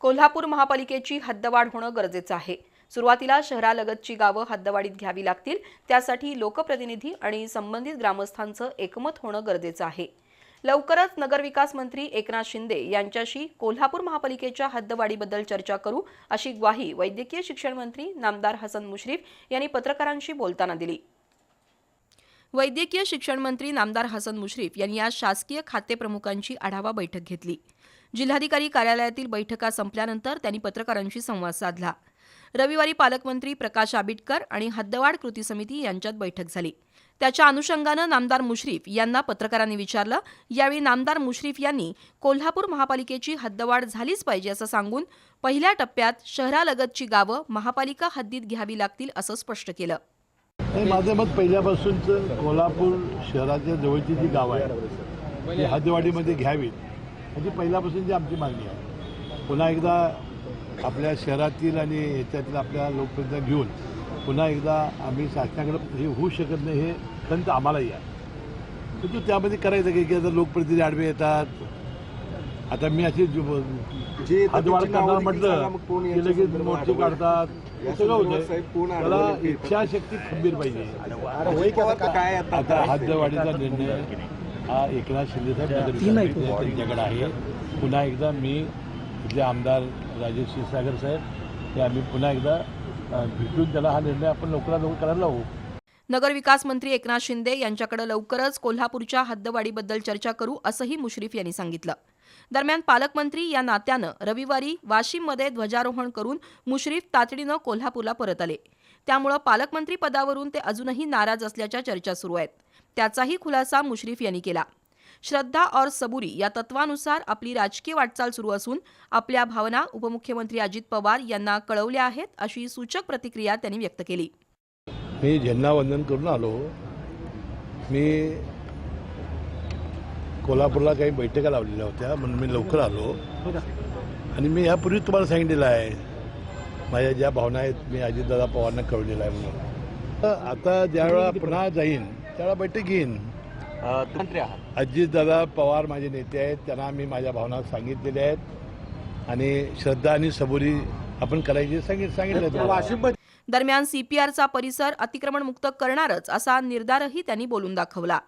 कोल्हापूर महापालिकेची हद्दवाढ होणं गरजेचं आहे. सुरुवातीला शहरालगतची गावं हद्दवाढीत घ्यावी लागतील त्यासाठी लोकप्रतिनिधी आणि संबंधित ग्रामस्थांचं एकमत होणं गरजेचं आहे. लवकरच नगरविकास मंत्री एकनाथ शिंदे यांच्याशी कोल्हापूर महापालिकेच्या हद्दवाढीबद्दल चर्चा करू अशी ग्वाही वैद्यकीय शिक्षण मंत्री नामदार हसन मुश्रीफ यांनी पत्रकारांशी बोलताना दिली. वैद्यकीय शिक्षण मंत्री नामदार हसन मुश्रीफ यांनी आज शासकीय खातेप्रमुखांची आढावा बैठक घेतली. जिल्हाधिकारी कार्यालयातील बैठका संपल्यानंतर त्यांनी पत्रकारांशी संवाद साधला. रविवारी पालकमंत्री प्रकाश आबिटकर आणि हद्दवाढ कृती समिती यांच्यात बैठक झाली. त्याच्या अनुषंगानं नामदार मुश्रीफ यांना पत्रकारांनी विचारलं यावेळी नामदार मुश्रीफ यांनी कोल्हापूर महापालिकेची हद्दवाढ झालीच पाहिजे असं सांगून पहिल्या टप्प्यात शहरालगतची गावं महापालिका हद्दीत घ्यावी लागतील असं स्पष्ट केलं. माझं मत पहिल्यापासूनच कोल्हापूर शहराच्या जवळची जी गावं आहेत हद्दवाढीमध्ये घ्यावीत. म्हणजे पहिल्यापासूनची आमची मागणी आहे. पुन्हा एकदा आपल्या शहरातील आणि ह्याच्यातील आपल्या लोकप्रतिनिधी घेऊन पुन्हा एकदा आम्ही शासनाकडे हे होऊ शकत नाही हे खंत आम्हालाही आहे. परंतु त्यामध्ये करायचं की की आता लोकप्रतिनिधी आडवे येतात. आता मी अशी जे करणार म्हटलं की लगेच मोर्चे काढतात. हे सगळं त्याला? इच्छाशक्ती खंबीर पाहिजे. आता काय आता आता हद्दवाढीचा निर्णय हा एकनाथ शिंदे साहेब नगरविकास त्यांच्याकडे आहे. पुन्हा एकदा मी इथले आमदार राजेश क्षीरसागर साहेब हे आम्ही पुन्हा एकदा भेटून त्याला हा निर्णय आपण लवकरात लवकर करायला लावू. नगरविकास मंत्री एकनाथ शिंदे यांच्याकडे लवकरच कोल्हापूरच्या हद्दवाढीबद्दल चर्चा करू असंही मुश्रीफ यांनी सांगितलं. दरम्यान पालकमंत्री या नात्यानं रविवारी वाशिममध्ये ध्वजारोहण करून मुश्रीफ तातडीनं कोल्हापूरला परत आले त्यामुळं पालकमंत्री पदावरून ते अजूनही नाराज असल्याच्या चर्चा सुरू आहेत. त्याचाही खुलासा मुश्रीफ यांनी केला. श्रद्धा और सबुरी या तत्वानुसार आपली राजकीय वाटचाल सुरू असून आपल्या भावना उपमुख्यमंत्री अजित पवार यांना कळवल्या आहेत अशी सूचक प्रतिक्रिया त्यांनी व्यक्त केली. मी झेंडावंदन करून आलो मी कोल्हापूरला काही बैठका लावलेल्या होत्या म्हणून मी लवकर आलो. आणि मी यापूर्वी तुम्हाला सांगितलेलं आहे माझ्या ज्या भावना आहेत मी अजितदादा पवारांना कळवलेलं आहे म्हणून. आता ज्यावेळा पुन्हा जाईन त्यावेळा बैठक घेईन. मंत्री आहात. अजितदादा पवार माझे नेते आहेत त्यांना मी माझ्या भावना सांगितलेल्या आहेत. आणि श्रद्धा आणि सबुरी आपण करायची सांगित सांगितलं तुम्हाला. दरम्यान सीपीआरचा परिसर अतिक्रमणमुक्त करणारच असा निर्धारही त्यांनी बोलून दाखवला.